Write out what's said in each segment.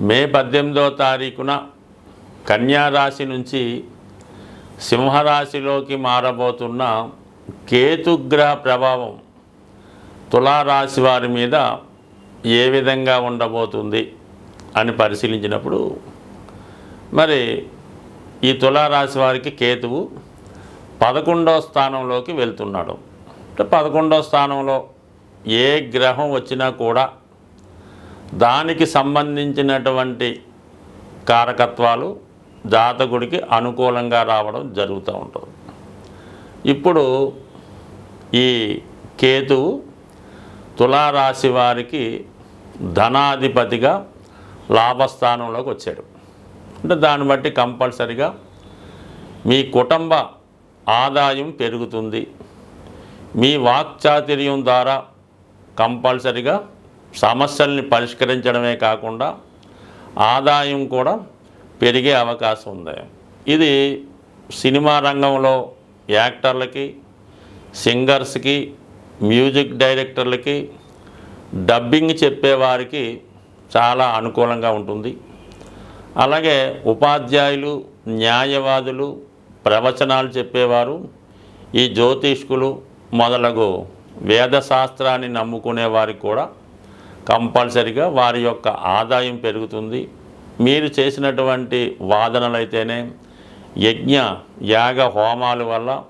మే పద్దెనిమిదవ తారీఖున కన్యా రాశి నుంచి సింహరాశిలోకి మారబోతున్న కేతుగ్రహ ప్రభావం తులారాశి వారి మీద ఏ విధంగా ఉండబోతుంది అని పరిశీలించినప్పుడు మరి ఈ తులారాశి వారికి కేతువు పదకొండవ స్థానంలోకి వెళ్తున్నాడు. అంటే పదకొండవ స్థానంలో ఏ గ్రహం వచ్చినా కూడా దానికి సంబంధించినటువంటి కారకత్వాలు జాతకుడికి అనుకూలంగా రావడం జరుగుతూ ఉంటుంది. ఇప్పుడు ఈ కేతువు తులారాశి వారికి ధనాధిపతిగా లాభస్థానంలోకి వచ్చాడు. అంటే దాన్ని బట్టి కంపల్సరిగా మీ కుటుంబ ఆదాయం పెరుగుతుంది. మీ వాక్చాతుర్యం ద్వారా కంపల్సరిగా సమస్యల్ని పరిష్కరించడమే కాకుండా ఆదాయం కూడా పెరిగే అవకాశం ఉంది. ఇది సినిమా రంగంలో యాక్టర్లకి సింగర్స్కి మ్యూజిక్ డైరెక్టర్లకి డబ్బింగ్ చెప్పేవారికి చాలా అనుకూలంగా ఉంటుంది. అలాగే ఉపాధ్యాయులు న్యాయవాదులు ప్రవచనాలు చెప్పేవారు ఈ జ్యోతిష్కులు మొదలగు వేదశాస్త్రాన్ని నమ్ముకునే వారికి కూడా కంపల్సరిగా వారి యొక్క ఆదాయం పెరుగుతుంది. మీరు చేసినటువంటి వాదనలైతేనే యజ్ఞ యాగ హోమాల వల్ల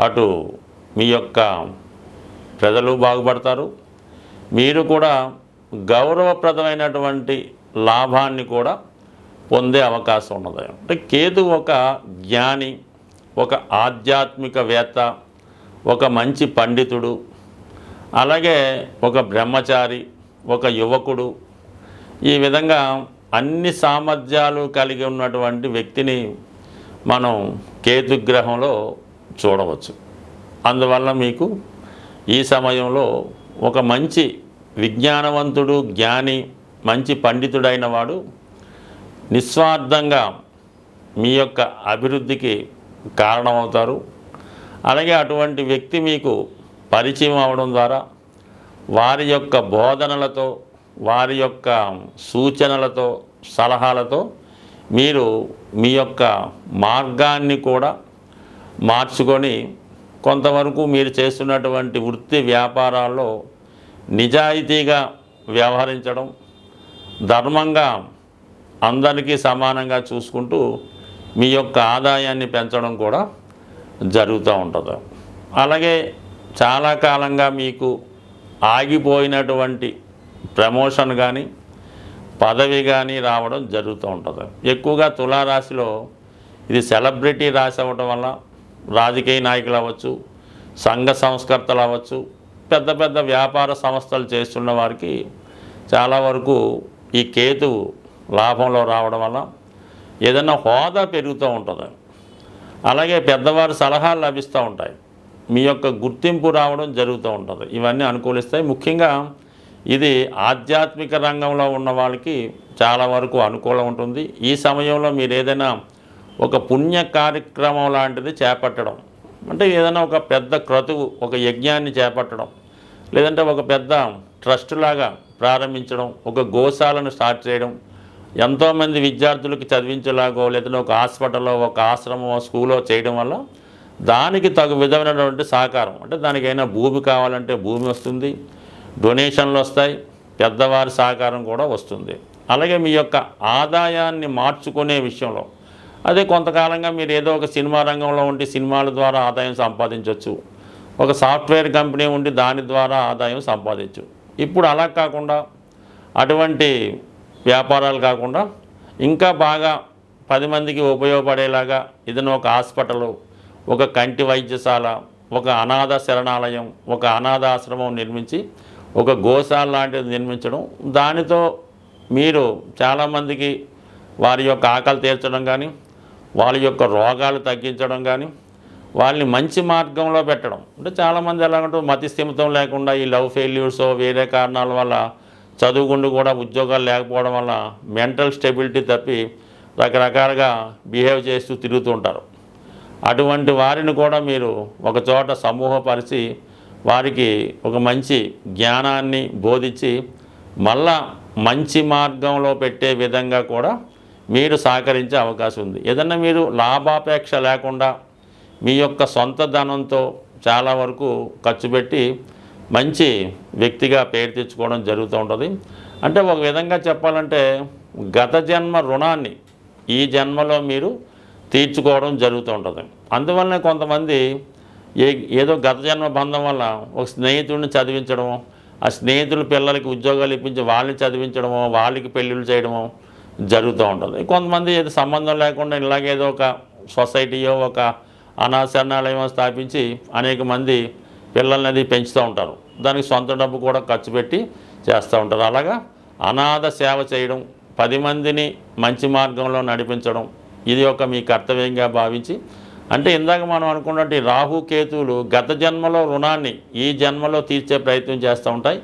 అటు మీ యొక్క ప్రజలు బాగుపడతారు. మీరు కూడా గౌరవప్రదమైనటువంటి లాభాన్ని కూడా పొందే అవకాశం ఉన్నది. అంటే కేతు ఒక జ్ఞాని ఒక ఆధ్యాత్మికవేత్త ఒక మంచి పండితుడు అలాగే ఒక బ్రహ్మచారి ఒక యువకుడు. ఈ విధంగా అన్ని సామర్థ్యాలు కలిగి ఉన్నటువంటి వ్యక్తిని మనం కేతుగ్రహంలో చూడవచ్చు. అందువల్ల మీకు ఈ సమయంలో ఒక మంచి విజ్ఞానవంతుడు జ్ఞాని మంచి పండితుడైన వాడు నిస్వార్థంగా మీ యొక్క అభివృద్ధికి కారణమవుతారు. అలాగే అటువంటి వ్యక్తి మీకు పరిచయం అవడం ద్వారా వారి యొక్క బోధనలతో వారి యొక్క సూచనలతో సలహాలతో మీరు మీ యొక్క మార్గాన్ని కూడా మార్చుకొని కొంతవరకు మీరు చేస్తున్నటువంటి వృత్తి వ్యాపారాల్లో నిజాయితీగా వ్యవహరించడం ధర్మంగా అందరికీ సమానంగా చూసుకుంటూ మీ యొక్క ఆదాయాన్ని పెంచడం కూడా జరుగుతూ ఉంటుంది. అలాగే చాలా కాలంగా మీకు ఆగిపోయినటువంటి ప్రమోషన్ కానీ పదవి కానీ రావడం జరుగుతూ ఉంటుంది. ఎక్కువగా తులారాశిలో ఇది సెలబ్రిటీ రాశి అవ్వటం వల్ల రాజకీయ నాయకులు అవ్వచ్చు సంఘ సంస్కర్తలు అవ్వచ్చు పెద్ద పెద్ద వ్యాపార సంస్థలు చేస్తున్న వారికి చాలా వరకు ఈ కేతువు లాభంలో రావడం వల్ల ఏదైనా హోదా పెరుగుతూ ఉంటుంది. అలాగే పెద్దవారి సలహాలు లభిస్తూ ఉంటాయి. మీ యొక్క గుర్తింపు రావడం జరుగుతూ ఉంటుంది. ఇవన్నీ అనుకూలిస్తాయి. ముఖ్యంగా ఇది ఆధ్యాత్మిక రంగంలో ఉన్న వాళ్ళకి చాలా వరకు అనుకూలం ఉంటుంది. ఈ సమయంలో మీరు ఏదైనా ఒక పుణ్య కార్యక్రమం లాంటిది చేపట్టడం అంటే ఏదైనా ఒక పెద్ద క్రతువు ఒక యజ్ఞాన్ని చేపట్టడం లేదంటే ఒక పెద్ద ట్రస్ట్ లాగా ప్రారంభించడం ఒక గోశాలను స్టార్ట్ చేయడం ఎంతోమంది విద్యార్థులకి చదివించేలాగో లేదంటే ఒక హాస్పిటల్లో ఒక ఆశ్రమం స్కూల్లో చేయడం వల్ల దానికి తగు విధమైనటువంటి సహకారం. అంటే దానికైనా భూమి కావాలంటే భూమి వస్తుంది డొనేషన్లు వస్తాయి పెద్దవారి సహకారం కూడా వస్తుంది. అలాగే మీ యొక్క ఆదాయాన్ని మార్చుకునే విషయంలో అదే కొంతకాలంగా మీరు ఏదో ఒక సినిమా రంగంలో ఉండి సినిమాల ద్వారా ఆదాయం సంపాదించవచ్చు ఒక సాఫ్ట్వేర్ కంపెనీ ఉండి దాని ద్వారా ఆదాయం సంపాదించు. ఇప్పుడు అలా కాకుండా అటువంటి వ్యాపారాలు కాకుండా ఇంకా బాగా పది మందికి ఉపయోగపడేలాగా ఏదైనా ఒక హాస్పిటల్ ఒక కంటి వైద్యశాల ఒక అనాథ శరణాలయం ఒక అనాథాశ్రమం నిర్మించి ఒక గోశాల లాంటిది నిర్మించడం. దానితో మీరు చాలామందికి వారి యొక్క ఆకలి తీర్చడం కానీ వాళ్ళ యొక్క రోగాలు తగ్గించడం కానీ వాళ్ళని మంచి మార్గంలో పెట్టడం. అంటే చాలామంది ఎలాగంటే మతి స్థిమితం లేకుండా ఈ లవ్ ఫెయిల్యూర్స్ వేరే కారణాల వల్ల చదువుకుంటూ కూడా ఉద్యోగాలు లేకపోవడం వల్ల మెంటల్ స్టెబిలిటీ తప్పి రకరకాలుగా బిహేవ్ చేస్తూ తిరుగుతూ ఉంటారు. అటువంటి వారిని కూడా మీరు ఒక చోట సమూహపరిచి వారికి ఒక మంచి జ్ఞానాన్ని బోధించి మళ్ళా మంచి మార్గంలో పెట్టే విధంగా కూడా మీరు సహకరించే అవకాశం ఉంది. ఏదన్నా మీరు లాభాపేక్ష లేకుండా మీ యొక్క సొంత ధనంతో చాలా వరకు ఖర్చు పెట్టి మంచి వ్యక్తిగా పేరు తెచ్చుకోవడం జరుగుతూ ఉంటుంది. అంటే ఒక విధంగా చెప్పాలంటే గత జన్మ రుణాన్ని ఈ జన్మలో మీరు తీర్చుకోవడం జరుగుతూ ఉంటుంది. అందువలన కొంతమంది ఏ ఏదో గత జన్మ బంధం వల్ల ఒక స్నేహితుడిని చదివించడము ఆ స్నేహితుల పిల్లలకి ఉద్యోగాలు ఇప్పించి వాళ్ళని చదివించడము వాళ్ళకి పెళ్ళిళ్ళు చేయడము జరుగుతూ ఉంటుంది. కొంతమంది ఏదో సంబంధం లేకుండా ఇలాగేదో ఒక సొసైటీయో ఒక అనాశరణాలయమో స్థాపించి అనేక మంది పిల్లల్ని అది పెంచుతూ ఉంటారు. దానికి సొంత డబ్బు కూడా ఖర్చు పెట్టి చేస్తూ ఉంటారు. అలాగా అనాథ సేవ చేయడం పది మందిని మంచి మార్గంలో నడిపించడం ఇది ఒక మీ కర్తవ్యంగా భావించి అంటే ఇందాక మనం అనుకున్నట్టు రాహు కేతువులు గత జన్మలో రుణాన్ని ఈ జన్మలో తీర్చే ప్రయత్నం చేస్తూ ఉంటాయి.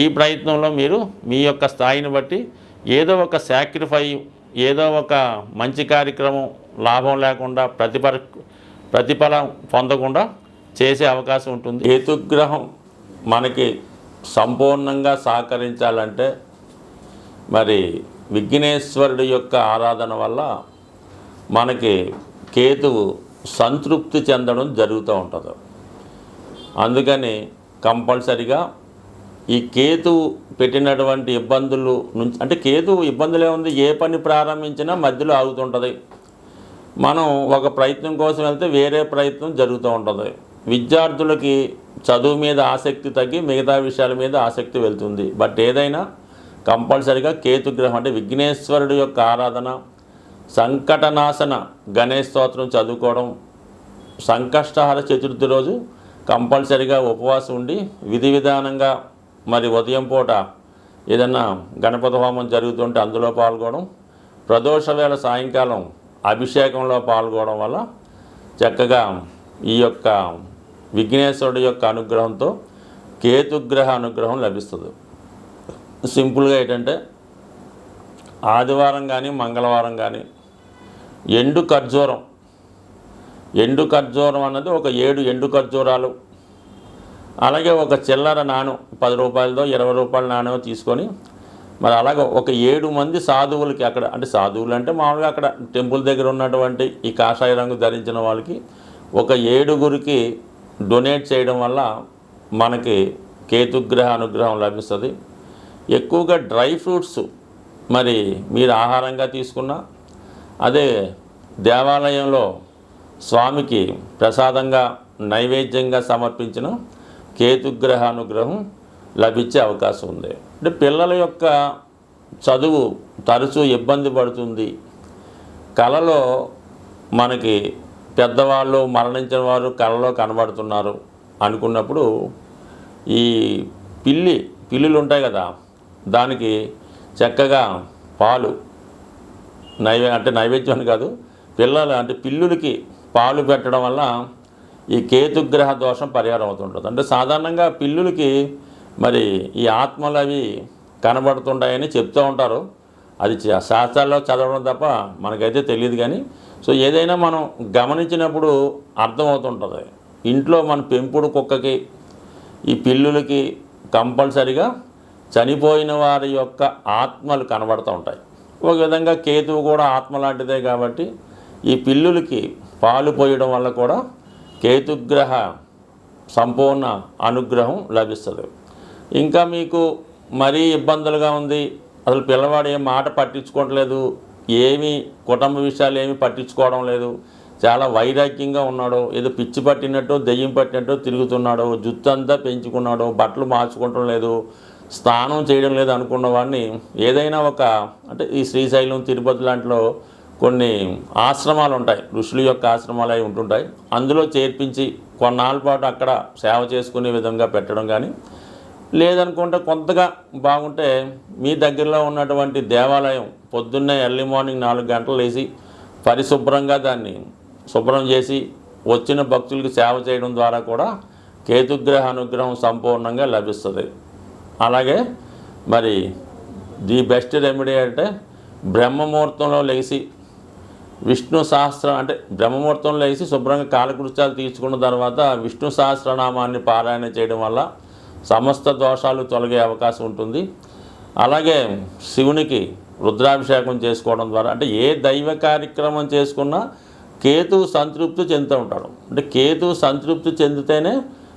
ఈ ప్రయత్నంలో మీరు మీ యొక్క స్థాయిని బట్టి ఏదో ఒక సాక్రిఫై ఏదో ఒక మంచి కార్యక్రమం లాభం లేకుండా ప్రతిఫల ప్రతిఫలం పొందకుండా చేసే అవకాశం ఉంటుంది. కేతుగ్రహం మనకి సంపూర్ణంగా సహకరించాలంటే మరి విఘ్నేశ్వరుడి యొక్క ఆరాధన వల్ల మనకి కేతువు సంతృప్తి చెందడం జరుగుతూ ఉంటుంది. అందుకని కంపల్సరిగా ఈ కేతువు పెట్టినటువంటి ఇబ్బందులు నుంచి అంటే కేతువు ఇబ్బందులే ఉంది ఏ పని ప్రారంభించినా మధ్యలో ఆగుతుంటుంది. మనం ఒక ప్రయత్నం కోసం వెళ్తే వేరే ప్రయత్నం జరుగుతూ ఉంటుంది. విద్యార్థులకి చదువు మీద ఆసక్తి తగ్గి మిగతా విషయాల మీద ఆసక్తి వెళ్తుంది. బట్ ఏదైనా కంపల్సరిగా కేతుగ్రహం అంటే విఘ్నేశ్వరుడు యొక్క ఆరాధన సంకటనాశన గణేష్ స్తోత్రం చదువుకోవడం సంకష్టహార చతుర్థి రోజు కంపల్సరిగా ఉపవాసం ఉండి విధి విధానంగా మరి ఉదయం పూట ఏదన్నా గణపతి హోమం జరుగుతుంటే అందులో పాల్గొనడం ప్రదోష వేళ సాయంకాలం అభిషేకంలో పాల్గొనడం వల్ల చక్కగా ఈ యొక్క విఘ్నేశ్వరుడు యొక్క అనుగ్రహంతో కేతుగ్రహ అనుగ్రహం లభిస్తుంది. సింపుల్గా ఏంటంటే ఆదివారం కానీ మంగళవారం కానీ ఎండు ఖర్జూరం ఎండు ఖర్జూరం అన్నది ఒక ఏడు ఎండు ఖర్జూరాలు అలాగే ఒక చిల్లర నాణం పది రూపాయలతో ఇరవై రూపాయల నాణ్యం తీసుకొని మరి అలాగే ఒక ఏడు మంది సాధువులకి అక్కడ అంటే సాధువులు అంటే మామూలుగా అక్కడ టెంపుల్ దగ్గర ఉన్నటువంటి ఈ కాషాయ రంగు ధరించిన వాళ్ళకి ఒక ఏడుగురికి డొనేట్ చేయడం వల్ల మనకి కేతుగ్రహ అనుగ్రహం లభిస్తుంది. ఎక్కువగా డ్రై ఫ్రూట్స్ మరి మీరు ఆహారంగా తీసుకున్నా అదే దేవాలయంలో స్వామికి ప్రసాదంగా నైవేద్యంగా సమర్పించిన కేతుగ్రహానుగ్రహం లభించే అవకాశం ఉంది. అంటే పిల్లల యొక్క చదువు తరచూ ఇబ్బంది పడుతుంది. కళలో మనకి పెద్దవాళ్ళు మరణించిన వారు కళలో కనబడుతున్నారు అనుకున్నప్పుడు ఈ పిల్లి పిల్లులు ఉంటాయి కదా దానికి చక్కగా పాలు నైవే అంటే నైవేద్యం అని కాదు పిల్లలు అంటే పిల్లులకి పాలు పెట్టడం వల్ల ఈ కేతుగ్రహ దోషం పరిహారం అవుతుంటుంది. అంటే సాధారణంగా పిల్లులకి మరి ఈ ఆత్మలు అవి కనబడుతుంటాయని చెప్తూ ఉంటారు. అది శాస్త్రాల్లో చదవడం తప్ప మనకైతే తెలియదు కానీ సో ఏదైనా మనం గమనించినప్పుడు అర్థమవుతుంటుంది. ఇంట్లో మన పెంపుడు కుక్కకి ఈ పిల్లులకి కంపల్సరిగా చనిపోయిన వారి యొక్క ఆత్మలు కనబడుతూ ఉంటాయి. ఒక విధంగా కేతువు కూడా ఆత్మ లాంటిదే కాబట్టి ఈ పిల్లులకి పాలు పోయడం వల్ల కూడా కేతుగ్రహ సంపూర్ణ అనుగ్రహం లభిస్తుంది. ఇంకా మీకు మరీ ఇబ్బందులుగా ఉంది. అసలు పిల్లవాడు ఏం మాట పట్టించుకోవట్లేదు. ఏమీ కుటుంబ విషయాలు ఏమీ పట్టించుకోవడం లేదు. చాలా వైరాగ్యంగా ఉన్నాడు. ఏదో పిచ్చి పట్టినట్టు దెయ్యం పట్టినట్టు తిరుగుతున్నాడు. జుత్తు అంతా పెంచుకున్నాడు. బట్టలు మార్చుకోవటం లేదు. స్నానం చేయడం లేదు అనుకున్న వాడిని ఏదైనా ఒక అంటే ఈ శ్రీశైలం తిరుపతి లాంటిలో కొన్ని ఆశ్రమాలు ఉంటాయి. ఋషుల యొక్క ఆశ్రమాలు అవి ఉంటుంటాయి. అందులో చేర్పించి కొన్నాళ్ళ పాటు అక్కడ సేవ చేసుకునే విధంగా పెట్టడం కానీ లేదనుకుంటే కొంతగా బాగుంటే మీ దగ్గరలో ఉన్నటువంటి దేవాలయం పొద్దున్నే ఎర్లీ మార్నింగ్ నాలుగు గంటలు వేసి పరిశుభ్రంగా దాన్ని శుభ్రం చేసి వచ్చిన భక్తులకు సేవ చేయడం ద్వారా కూడా కేతుగ్రహ అనుగ్రహం సంపూర్ణంగా లభిస్తుంది. అలాగే మరి ది బెస్ట్ రెమెడీ అంటే బ్రహ్మముహూర్తంలో లేచి విష్ణు సహస్రం అంటే బ్రహ్మముహూర్తం లేచి శుభ్రంగా కాలకృత్యాలు తీర్చుకున్న తర్వాత విష్ణు సహస్రనామాన్ని పారాయణ చేయడం వల్ల సమస్త దోషాలు తొలగే అవకాశం ఉంటుంది. అలాగే శివునికి రుద్రాభిషేకం చేసుకోవడం ద్వారా అంటే ఏ దైవ కార్యక్రమం చేసుకున్నా కేతు సంతృప్తి చెందుతూ ఉంటాడు. అంటే కేతు సంతృప్తి చెందితేనే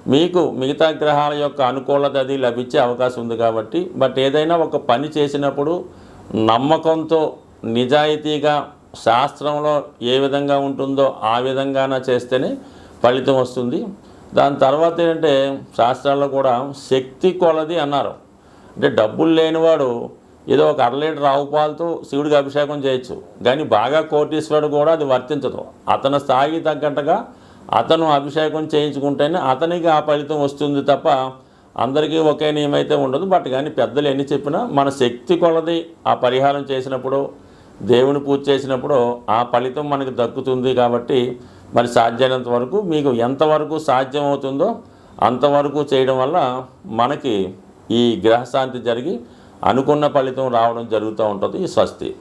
మీకు మిగతా గ్రహాల యొక్క అనుకూలత అది లభించే అవకాశం ఉంది కాబట్టి బట్ ఏదైనా ఒక పని చేసినప్పుడు నమ్మకంతో నిజాయితీగా శాస్త్రంలో ఏ విధంగా ఉంటుందో ఆ విధంగానే చేస్తేనే ఫలితం వస్తుంది. దాని తర్వాత ఏంటంటే శాస్త్రాల్లో కూడా శక్తి కొలది అన్నారు. అంటే డబ్బులు లేనివాడు ఏదో ఒక అర లీటర్ ఆవు పాలతో శివుడికి అభిషేకం చేయొచ్చు. కానీ బాగా కోటీశ్వరుడు కూడా అది వర్తించదు. అతని స్థాయికి తగ్గట్టుగా అతను అభిషేకం చేయించుకుంటేనే అతనికి ఆ ఫలితం వస్తుంది తప్ప అందరికీ ఒకే నియమైతే ఉండదు. బట్ కానీ పెద్దలు ఎన్ని చెప్పినా మన శక్తి కొలది ఆ పరిహారం చేసినప్పుడు దేవుని పూజ చేసినప్పుడు ఆ ఫలితం మనకి దక్కుతుంది కాబట్టి మరి సాధ్యమైనంత వరకు మీకు ఎంతవరకు సాధ్యం అవుతుందో అంతవరకు చేయడం వల్ల మనకి ఈ గ్రహశాంతి జరిగి అనుకున్న ఫలితం రావడం జరుగుతూ ఉంటుంది. ఈ స్వస్తి.